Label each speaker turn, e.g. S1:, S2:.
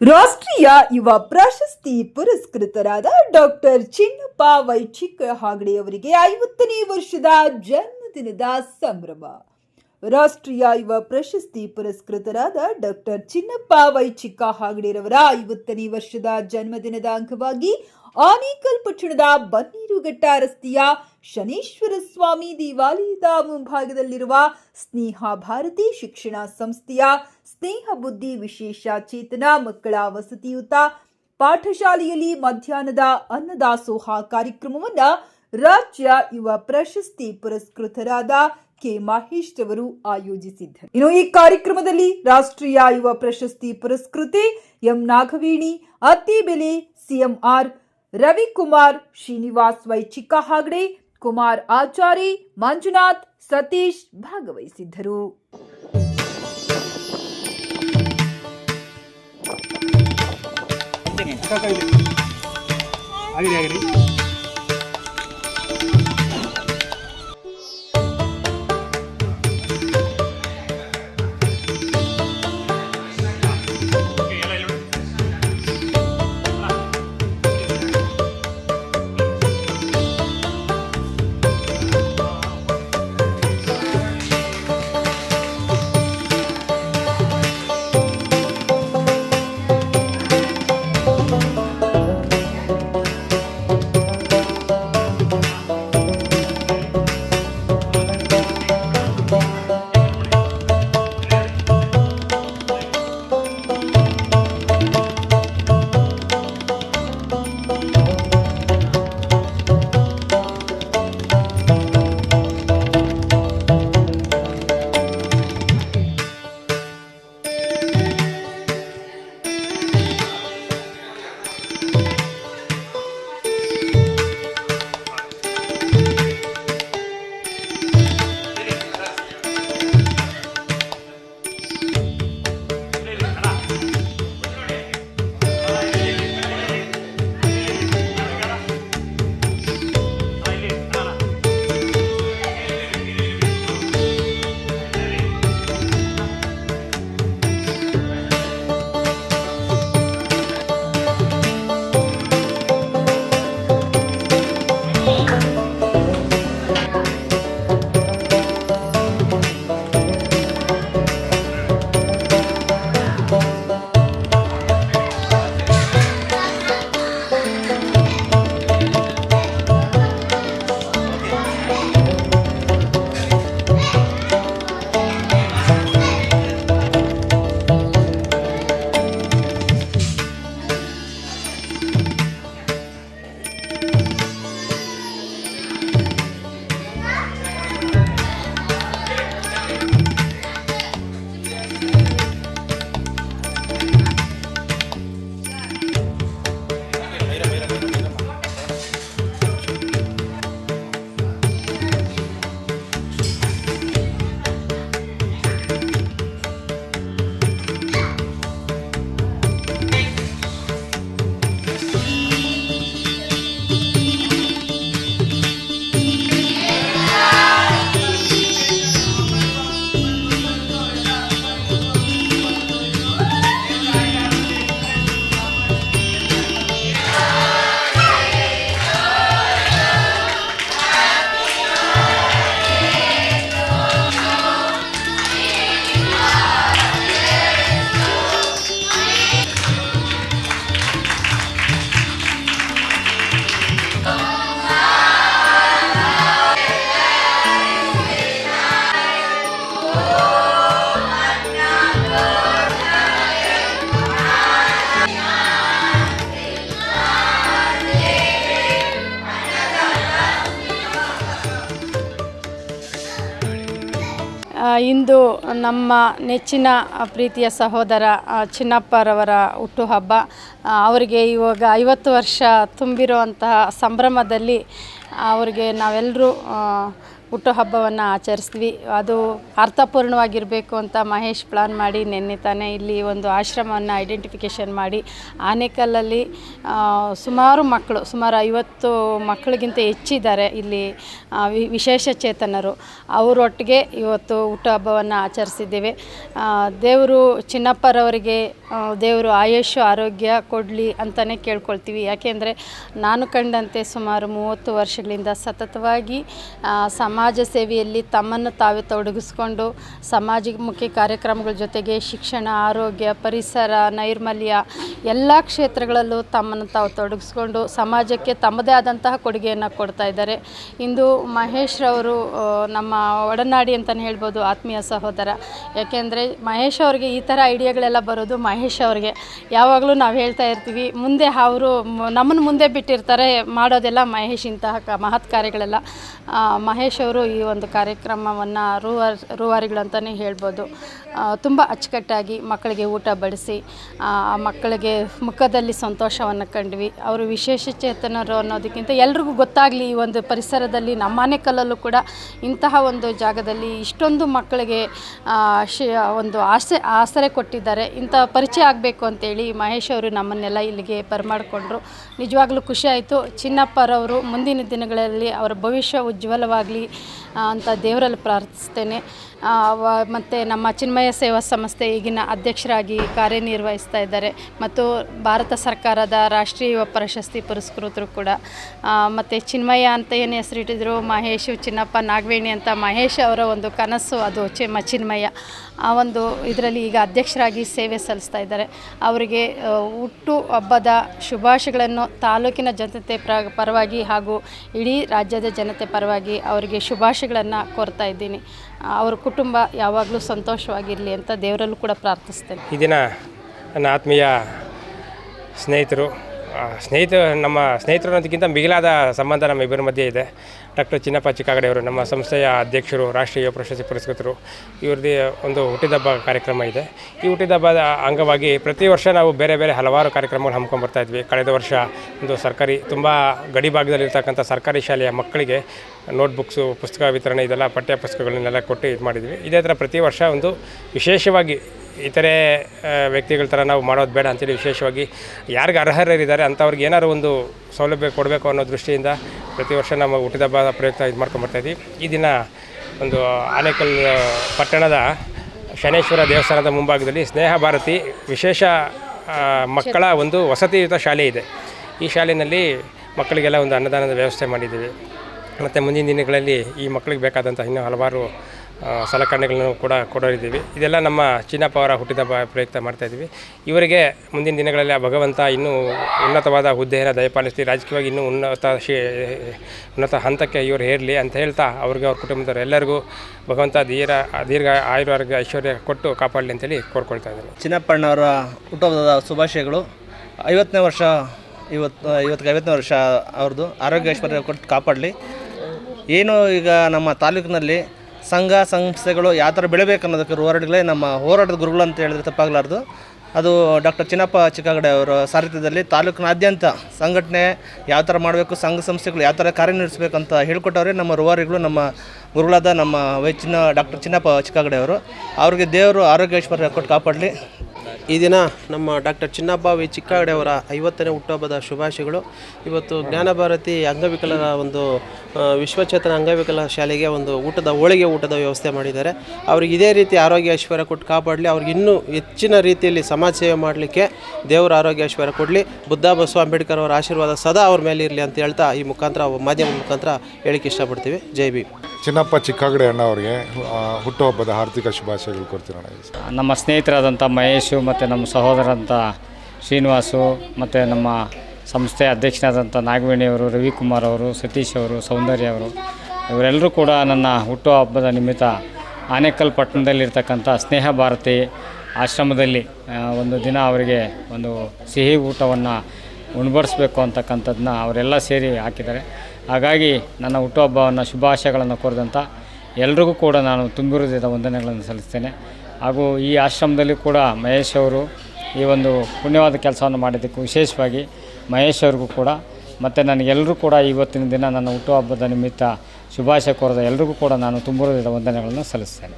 S1: ರಾಷ್ಟ್ರೀಯ ಯುವ ಪ್ರಶಸ್ತಿ ಪುರಸ್ಕೃತರಾದ ಡಾಕ್ಟರ್ ಚಿನ್ನಪ್ಪ ವೈಚಿಕ ಹಾಗಡೆ ಅವರಿಗೆ ಐವತ್ತನೇ ವರ್ಷದ ಜನ್ಮದಿನದ ಸಂಭ್ರಮ. ರಾಷ್ಟ್ರೀಯ ಯುವ ಪ್ರಶಸ್ತಿ ಪುರಸ್ಕೃತರಾದ ಡಾಕ್ಟರ್ ಚಿನ್ನಪ್ಪ ವೈಚಿಕ ಹಾಗಡೆರವರ ಐವತ್ತನೇ ವರ್ಷದ ಜನ್ಮದಿನದ ಅಂಗವಾಗಿ ಆನೇಕಲ್ ಪಟ್ಟಣದ ಬನ್ನೀರುಘಟ್ಟ ರಸ್ತೆಯ ಶನೇಶ್ವರ ಸ್ವಾಮಿ ದೇವಾಲಯದ ಮುಂಭಾಗದಲ್ಲಿರುವ ಸ್ನೇಹ ಭಾರತಿ ಶಿಕ್ಷಣ ಸಂಸ್ಥೆಯ ಸ್ನೇಹ ಬುದ್ಧಿ ವಿಶೇಷ ಚೇತನ ಮಕ್ಕಳ ವಸತಿಯುತ ಪಾಠಶಾಲೆಯಲ್ಲಿ ಮಧ್ಯಾಹ್ನದ ಅನ್ನದಾಸೋಹ ಕಾರ್ಯಕ್ರಮವನ್ನ ರಾಜ್ಯ ಯುವ ಪ್ರಶಸ್ತಿ ಪುರಸ್ಕೃತರಾದ ಕೆ ಮಹೇಶ್ ರವರು ಆಯೋಜಿಸಿದ್ದರು. ಇನ್ನು ಈ ಕಾರ್ಯಕ್ರಮದಲ್ಲಿ ರಾಷ್ಟ್ರೀಯ ಯುವ ಪ್ರಶಸ್ತಿ ಪುರಸ್ಕೃತೆ M Nagaveni Attibele CMR Ravikumar, Srinivas Y Chikkahagade, Kumar Achari, Manjunath, Satish ಭಾಗವಹಿಸಿದ್ದರು.
S2: ¡Ah,
S3: ah, ಇಂದು ನಮ್ಮ ನೆಚ್ಚಿನ ಪ್ರೀತಿಯ ಸಹೋದರ ಚಿನ್ನಪ್ಪರವರ ಹುಟ್ಟುಹಬ್ಬ. ಅವರಿಗೆ ಇವಾಗ ಐವತ್ತು ವರ್ಷ ತುಂಬಿರುವಂತಹ ಸಂಭ್ರಮದಲ್ಲಿ ಅವರಿಗೆ ನಾವೆಲ್ಲರೂ ಹುಟ್ಟುಹಬ್ಬವನ್ನು ಆಚರಿಸ್ತೀವಿ. ಅದು ಅರ್ಥಪೂರ್ಣವಾಗಿರಬೇಕು ಅಂತ ಮಹೇಶ್ ಪ್ಲಾನ್ ಮಾಡಿ ನಿನ್ನೆ ತಾನೇ ಇಲ್ಲಿ ಒಂದು ಆಶ್ರಮವನ್ನು ಐಡೆಂಟಿಫಿಕೇಷನ್ ಮಾಡಿ. ಆನೇಕಲ್ಲಲ್ಲಿ ಸುಮಾರು ಮಕ್ಕಳು, ಸುಮಾರು ಐವತ್ತು ಮಕ್ಕಳಿಗಿಂತ ಹೆಚ್ಚಿದ್ದಾರೆ ಇಲ್ಲಿ ವಿಶೇಷ ಚೇತನರು. ಅವರೊಟ್ಟಿಗೆ ಇವತ್ತು ಹುಟ್ಟುಹಬ್ಬವನ್ನು ಆಚರಿಸಿದ್ದೇವೆ. ದೇವರು ಚಿನ್ನಪ್ಪರವರಿಗೆ ದೇವರು ಆಯುಷು ಆರೋಗ್ಯ ಕೊಡಲಿ ಅಂತಲೇ ಕೇಳ್ಕೊಳ್ತೀವಿ. ಯಾಕೆಂದರೆ ನಾನು ಕಂಡಂತೆ ಸುಮಾರು ಮೂವತ್ತು ವರ್ಷಗಳಿಂದ ಸತತವಾಗಿ ಸಮಾಜ ಸೇವೆಯಲ್ಲಿ ತಮ್ಮನ್ನು ತಾವೇ ತೊಡಗಿಸ್ಕೊಂಡು ಸಮಾಜಮುಖಿ ಕಾರ್ಯಕ್ರಮಗಳ ಜೊತೆಗೆ ಶಿಕ್ಷಣ, ಆರೋಗ್ಯ, ಪರಿಸರ, ನೈರ್ಮಲ್ಯ ಎಲ್ಲ ಕ್ಷೇತ್ರಗಳಲ್ಲೂ ತಮ್ಮನ್ನು ತಾವು ತೊಡಗಿಸ್ಕೊಂಡು, ಸಮಾಜಕ್ಕೆ ತಮ್ಮದೇ ಆದಂತಹ ಕೊಡುಗೆಯನ್ನು ಕೊಡ್ತಾ ಇದ್ದಾರೆ. ಇಂದು ಮಹೇಶ್ ರವರು ನಮ್ಮ ಒಡನಾಡಿ ಅಂತಲೇ ಹೇಳ್ಬೋದು ಆತ್ಮೀಯ ಸಹೋದರ. ಯಾಕೆಂದರೆ ಮಹೇಶ್ ಅವರಿಗೆ ಈ ಥರ ಐಡಿಯಾಗಳೆಲ್ಲ ಬರೋದು ಮಹೇಶ್ ಅವ್ರಿಗೆ. ಯಾವಾಗಲೂ ನಾವು ಹೇಳ್ತಾ ಇರ್ತೀವಿ, ಮುಂದೆ ಅವರು ನಮ್ಮನ್ನು ಮುಂದೆ ಬಿಟ್ಟಿರ್ತಾರೆ ಮಾಡೋದೆಲ್ಲ ಮಹೇಶ್ ಇಂತಹ ಕ, ಮಹತ್ ಕಾರ್ಯಗಳೆಲ್ಲ. ಮಹೇಶ್ ಅವರು ಈ ಒಂದು ಕಾರ್ಯಕ್ರಮವನ್ನು ರೂವಾರ್, ರೂವಾರಿಗಳು ಅಂತಲೇ ಹೇಳ್ಬೋದು. ತುಂಬ ಅಚ್ಚುಕಟ್ಟಾಗಿ ಮಕ್ಕಳಿಗೆ ಊಟ ಬಡಿಸಿ ಮಕ್ಕಳಿಗೆ ಮುಖದಲ್ಲಿ ಸಂತೋಷವನ್ನು ಕಂಡ್ವಿ. ಅವರು ವಿಶೇಷ ಚೇತನರು ಅನ್ನೋದಕ್ಕಿಂತ ಎಲ್ರಿಗೂ ಗೊತ್ತಾಗಲಿ ಈ ಒಂದು ಪರಿಸರದಲ್ಲಿ ನಮ್ಮ ಕಲ್ಲಲ್ಲೂ ಕೂಡ ಇಂತಹ ಒಂದು ಜಾಗದಲ್ಲಿ ಇಷ್ಟೊಂದು ಮಕ್ಕಳಿಗೆ ಶಿ, ಒಂದು ಆಸೆ, ಆಸರೆ ಕೊಟ್ಟಿದ್ದಾರೆ. ಇಂಥ ಪರಿಚಯ ಆಗಬೇಕು ಅಂತೇಳಿ ಮಹೇಶ್ ಅವರು ನಮ್ಮನ್ನೆಲ್ಲ ಇಲ್ಲಿಗೆ ಬರಮಾಡಿಕೊಂಡ್ರು. ನಿಜವಾಗ್ಲೂ ಖುಷಿ ಆಯಿತು. ಚಿನ್ನಪ್ಪರವರು ಮುಂದಿನ ದಿನಗಳಲ್ಲಿ ಅವರ ಭವಿಷ್ಯ ಉಜ್ವಲವಾಗಲಿ ಅಂತ ದೇವರಲ್ಲಿ ಪ್ರಾರ್ಥಿಸ್ತೇನೆ. ಮತ್ತು ನಮ್ಮ ಚಿನ್ಮಯ ಸೇವಾ ಸಂಸ್ಥೆ ಈಗಿನ ಅಧ್ಯಕ್ಷರಾಗಿ ಕಾರ್ಯನಿರ್ವಹಿಸ್ತಾ ಇದ್ದಾರೆ. ಮತ್ತು ಭಾರತ ಸರ್ಕಾರದ ರಾಷ್ಟ್ರೀಯ ಯುವ ಪ್ರಶಸ್ತಿ ಪುರಸ್ಕೃತರು ಕೂಡ. ಮತ್ತು ಚಿನ್ಮಯ ಅಂತ ಏನು ಹೆಸರಿಟ್ಟಿದ್ರು ಮಹೇಶು, ಚಿನ್ನಪ್ಪ, ನಾಗವೇಣಿ ಅಂತ ಮಹೇಶ್ ಅವರ ಒಂದು ಕನಸು, ಅದು ಚಿಮ್ಮ ಚಿನ್ಮಯ. ಆ ಒಂದು ಇದರಲ್ಲಿ ಈಗ ಅಧ್ಯಕ್ಷರಾಗಿ ಸೇವೆ ಸಲ್ಲಿಸ್ತಾ ಇದ್ದಾರೆ. ಅವರಿಗೆ ಹುಟ್ಟು ಹಬ್ಬದ ಶುಭಾಶಯಗಳನ್ನು ತಾಲೂಕಿನ ಜನತೆ ಪ್ರ, ಪರವಾಗಿ ಹಾಗೂ ಇಡೀ ರಾಜ್ಯದ ಜನತೆ ಪರವಾಗಿ ಅವರಿಗೆ ಶುಭಾಶಯಗಳನ್ನು ಕೋರ್ತಾ ಇದ್ದೀನಿ. ಅವ್ರ ಕುಟುಂಬ ಯಾವಾಗಲೂ ಸಂತೋಷವಾಗಿರಲಿ ಅಂತ ದೇವರಲ್ಲೂ ಕೂಡ ಪ್ರಾರ್ಥಿಸ್ತೇನೆ.
S4: ಈ ದಿನ ನನ್ನ ಆತ್ಮೀಯ ಸ್ನೇಹಿತರು ಸ್ನೇಹಿತರು ಸ್ನೇಹಿತ, ನಮ್ಮ ಸ್ನೇಹಿತರು ಅನ್ನೋದಕ್ಕಿಂತ ಮಿಗಿಲಾದ ಸಂಬಂಧ ನಮ್ಮ ಇಬ್ಬರ ಮಧ್ಯೆ ಇದೆ. ಡಾಕ್ಟರ್ ಚಿನ್ನಪ್ಪ ಚಿಕ್ಕಾಗಡೆಯವರು ನಮ್ಮ ಸಂಸ್ಥೆಯ ಅಧ್ಯಕ್ಷರು, ರಾಷ್ಟ್ರೀಯ ಪ್ರಶಸ್ತಿ ಪುರಸ್ಕೃತರು, ಇವ್ರದ್ದು ಒಂದು ಹುಟ್ಟಿದಬ್ಬ ಕಾರ್ಯಕ್ರಮ ಇದೆ. ಈ ಹುಟ್ಟಿದಬ್ಬದ ಅಂಗವಾಗಿ ಪ್ರತಿ ವರ್ಷ ನಾವು ಬೇರೆ ಬೇರೆ ಹಲವಾರು ಕಾರ್ಯಕ್ರಮಗಳು ಹಮ್ಮಿಕೊಂಡ್ಬರ್ತಾ ಇದ್ವಿ. ಕಳೆದ ವರ್ಷ ಒಂದು ಸರ್ಕಾರಿ, ತುಂಬ ಗಡಿ ಭಾಗದಲ್ಲಿರ್ತಕ್ಕಂಥ ಸರ್ಕಾರಿ ಶಾಲೆಯ ಮಕ್ಕಳಿಗೆ ನೋಟ್ಬುಕ್ಸು, ಪುಸ್ತಕ ವಿತರಣೆ ಇದೆಲ್ಲ, ಪಠ್ಯ ಪುಸ್ತಕಗಳನ್ನೆಲ್ಲ ಕೊಟ್ಟು ಇದು ಮಾಡಿದ್ವಿ. ಇದೇ ಥರ ಪ್ರತಿ ವರ್ಷ ಒಂದು ವಿಶೇಷವಾಗಿ ಇತರೆ ವ್ಯಕ್ತಿಗಳ ಥರ ನಾವು ಮಾಡೋದು ಬೇಡ ಅಂತೇಳಿ ವಿಶೇಷವಾಗಿ ಯಾರಿಗೆ ಅರ್ಹರಿದ್ದಾರೆ, ಅಂಥವ್ರಿಗೆ ಏನಾದ್ರು ಒಂದು ಸೌಲಭ್ಯ ಕೊಡಬೇಕು ಅನ್ನೋ ದೃಷ್ಟಿಯಿಂದ ಪ್ರತಿ ವರ್ಷ ನಮ್ಮ ಹುಟ್ಟಿದಬ್ಬ ಪ್ರಯುಕ್ತ ಇದು ಮಾಡ್ಕೊಂಬರ್ತಾಯಿದ್ವಿ ಈ ದಿನ ಒಂದು ಆನೇಕಲ್ ಪಟ್ಟಣದ ಶನೇಶ್ವರ ದೇವಸ್ಥಾನದ ಮುಂಭಾಗದಲ್ಲಿ ಸ್ನೇಹ ಭಾರತಿ ವಿಶೇಷ ಮಕ್ಕಳ ಒಂದು ವಸತಿಯುತ ಶಾಲೆ ಇದೆ. ಈ ಶಾಲೆಯಲ್ಲಿ ಮಕ್ಕಳಿಗೆಲ್ಲ ಒಂದು ಅನ್ನದಾನದ ವ್ಯವಸ್ಥೆ ಮಾಡಿದ್ದೀವಿ. ಮತ್ತು ಮುಂದಿನ ದಿನಗಳಲ್ಲಿ ಈ ಮಕ್ಕಳಿಗೆ ಬೇಕಾದಂಥ ಇನ್ನೂ ಹಲವಾರು ಸಲಕರಣೆಗಳನ್ನು ಕೂಡ ಕೊಡೋರಿದ್ದೀವಿ ಇದೆಲ್ಲ ನಮ್ಮ ಚಿನ್ನಪ್ಪ ಅವರ ಹುಟ್ಟಿದ ಪ್ರಯುಕ್ತ ಮಾಡ್ತಾಯಿದ್ದೀವಿ ಇವರಿಗೆ ಮುಂದಿನ ದಿನಗಳಲ್ಲಿ ಆ ಭಗವಂತ ಇನ್ನೂ ಉನ್ನತವಾದ ಹುದ್ದೆಯನ್ನು ದಯಪಾಲಿಸಿ, ರಾಜಕೀಯವಾಗಿ ಇನ್ನೂ ಉನ್ನತ ಶಿ, ಉನ್ನತ ಹಂತಕ್ಕೆ ಇವರು ಹೇರಲಿ ಅಂತ ಹೇಳ್ತಾ ಅವ್ರಿಗೆ ಅವ್ರ ಕುಟುಂಬದವರು ಎಲ್ಲರಿಗೂ ಭಗವಂತ ಧೀರ ದೀರ್ಘ ಆಯುರ್ವರ್ಗ ಐಶ್ವರ್ಯ ಕೊಟ್ಟು ಕಾಪಾಡಲಿ ಅಂತೇಳಿ ಕೋರ್ಕೊಳ್ತಾ ಇದ್ದೀನಿ.
S5: ಚಿನ್ನಪ್ಪಣ್ಣವರ ಹುಟ್ಟುಹಬ್ಬದ ಶುಭಾಶಯಗಳು. ಐವತ್ತನೇ ವರ್ಷ ಇವತ್ತು ಇವತ್ತಿಗೆ ಐವತ್ತನೇ ವರ್ಷ ಅವ್ರದ್ದು. ಆರೋಗ್ಯ ಐಶ್ವರ್ಯ ಕೊಟ್ಟು ಕಾಪಾಡಲಿ. ಏನು ಈಗ ನಮ್ಮ ತಾಲೂಕಿನಲ್ಲಿ ಸಂಘ ಸಂಸ್ಥೆಗಳು ಯಾವ ಥರ ಬೆಳಿಬೇಕು ಅನ್ನೋದಕ್ಕೆ ಹೋರಾಟಗಳೇ ನಮ್ಮ ಹೋರಾಟದ ಗುರುಗಳು ಅಂತ ಹೇಳಿದ್ರೆ ತಪ್ಪಾಗಲಾರ್ದು. ಅದು ಡಾಕ್ಟರ್ ಚಿನ್ನಪ್ಪ ಚಿಕ್ಕಗಡೆ ಅವರ ಸಾರಥ್ಯದಲ್ಲಿ ತಾಲೂಕಿನಾದ್ಯಂತ ಸಂಘಟನೆ ಯಾವ ಥರ ಮಾಡಬೇಕು, ಸಂಘ ಸಂಸ್ಥೆಗಳು ಯಾವ ಥರ ಕಾರ್ಯನಿರ್ವಹಿಸಬೇಕಂತ ಹೇಳ್ಕೊಟ್ಟವ್ರೆ ನಮ್ಮ ರುವಾರಿಗಳು, ನಮ್ಮ ಗುರುಗಳಾದ ನಮ್ಮ ವೈ ಡಾಕ್ಟರ್ ಚಿನ್ನಪ್ಪ ಚಿಕ್ಕಗಡೆ ಅವರು. ಅವ್ರಿಗೆ ದೇವರು ಆರೋಗ್ಯ ಐಶ್ವರ್ಯ ಕೊಟ್ಟು ಕಾಪಾಡಲಿ.
S6: ಈ ದಿನ ನಮ್ಮ ಡಾಕ್ಟರ್ ಚಿನ್ನಪ್ಪ ವಿ ಚಿಕ್ಕಾಗಡೆ ಅವರ ಐವತ್ತನೇ ಹುಟ್ಟುಹಬ್ಬದ ಶುಭಾಶಯಗಳು. ಇವತ್ತು ಜ್ಞಾನಭಾರತಿ ಅಂಗವಿಕಲರ ಒಂದು ವಿಶ್ವಚೇತನ ಅಂಗವಿಕಲ ಶಾಲೆಗೆ ಒಂದು ಊಟದ ಹೋಳಿಗೆ ಊಟದ ವ್ಯವಸ್ಥೆ ಮಾಡಿದ್ದಾರೆ. ಅವ್ರಿಗೆ ಇದೇ ರೀತಿ ಆರೋಗ್ಯ ಐಶ್ವರ್ಯ ಕೊಟ್ಟು ಕಾಪಾಡಲಿ. ಅವ್ರಿಗೆ ಇನ್ನೂ ಹೆಚ್ಚಿನ ರೀತಿಯಲ್ಲಿ ಸಮಾಜ ಸೇವೆ ಮಾಡಲಿಕ್ಕೆ ದೇವರ ಆರೋಗ್ಯ ಐಶ್ವರ್ಯ ಕೊಡಲಿ. ಬುದ್ಧ ಬಸವ ಅಂಬೇಡ್ಕರ್ ಅವರ ಆಶೀರ್ವಾದ ಸದಾ ಅವ್ರ ಮೇಲೆ ಇರಲಿ ಅಂತ ಹೇಳ್ತಾ ಈ ಮುಖಾಂತರ ಮಾಧ್ಯಮದ ಮುಖಾಂತರ ಹೇಳಿಕ್ಕೆ ಇಷ್ಟಪಡ್ತೀವಿ. ಜೈ ಭೀಮ್.
S7: ಚಿನ್ನಪ್ಪ ಚಿಕ್ಕಾಗಡೆ ಅಣ್ಣ ಅವರಿಗೆ ಹುಟ್ಟುಹಬ್ಬದ ಹಾರ್ದಿಕ ಶುಭಾಶಯಗಳು ಕೊಡ್ತೀರಣ್ಣ
S8: ನಮ್ಮ ಸ್ನೇಹಿತರಾದಂಥ ಮಹೇಶು ಮತ್ತು ನಮ್ಮ ಸಹೋದರಂಥ ಶ್ರೀನಿವಾಸು ಮತ್ತು ನಮ್ಮ ಸಂಸ್ಥೆ ಅಧ್ಯಕ್ಷನಾದಂಥ ನಾಗವೇಣಿಯವರು ರವಿಕುಮಾರ್ ಅವರು, ಸತೀಶ್ ಅವರು, ಸೌಂದರ್ಯ ಅವರು, ಇವರೆಲ್ಲರೂ ಕೂಡ ನನ್ನ ಹುಟ್ಟುಹಬ್ಬದ ನಿಮಿತ್ತ ಆನೇಕಲ್ ಪಟ್ಟಣದಲ್ಲಿರ್ತಕ್ಕಂಥ ಸ್ನೇಹ ಭಾರತಿ ಆಶ್ರಮದಲ್ಲಿ ಒಂದು ದಿನ ಅವರಿಗೆ ಒಂದು ಸಿಹಿ ಊಟವನ್ನು ಉಣ್ಬಡಿಸ್ಬೇಕು ಅಂತಕ್ಕಂಥದ್ದನ್ನ ಅವರೆಲ್ಲ ಸೇರಿ ಹಾಕಿದ್ದಾರೆ. ಹಾಗಾಗಿ ನನ್ನ ಹುಟ್ಟುಹಬ್ಬವನ್ನು ಶುಭಾಶಯಗಳನ್ನು ಕೋರಿದಂಥ ಎಲ್ರಿಗೂ ಕೂಡ ನಾನು ತುಂಬಿರುವುದ ವಂದನೆಗಳನ್ನು ಸಲ್ಲಿಸ್ತೇನೆ. ಹಾಗೂ ಈ ಆಶ್ರಮದಲ್ಲಿ ಕೂಡ ಮಹೇಶ್ ಅವರು ಈ ಒಂದು ಪುಣ್ಯವಾದ ಕೆಲಸವನ್ನು ಮಾಡಿದ್ದಕ್ಕೂ ವಿಶೇಷವಾಗಿ ಮಹೇಶ್ ಅವ್ರಿಗೂ ಕೂಡ, ಮತ್ತು ನನಗೆಲ್ಲರೂ ಕೂಡ ಇವತ್ತಿನ ದಿನ ನನ್ನ ಹುಟ್ಟುಹಬ್ಬದ ನಿಮಿತ್ತ ಶುಭಾಶಯ ಕೋರಿದ ಎಲ್ರಿಗೂ ಕೂಡ ನಾನು ತುಂಬಿರುವುದ ವಂದನೆಗಳನ್ನು ಸಲ್ಲಿಸ್ತೇನೆ.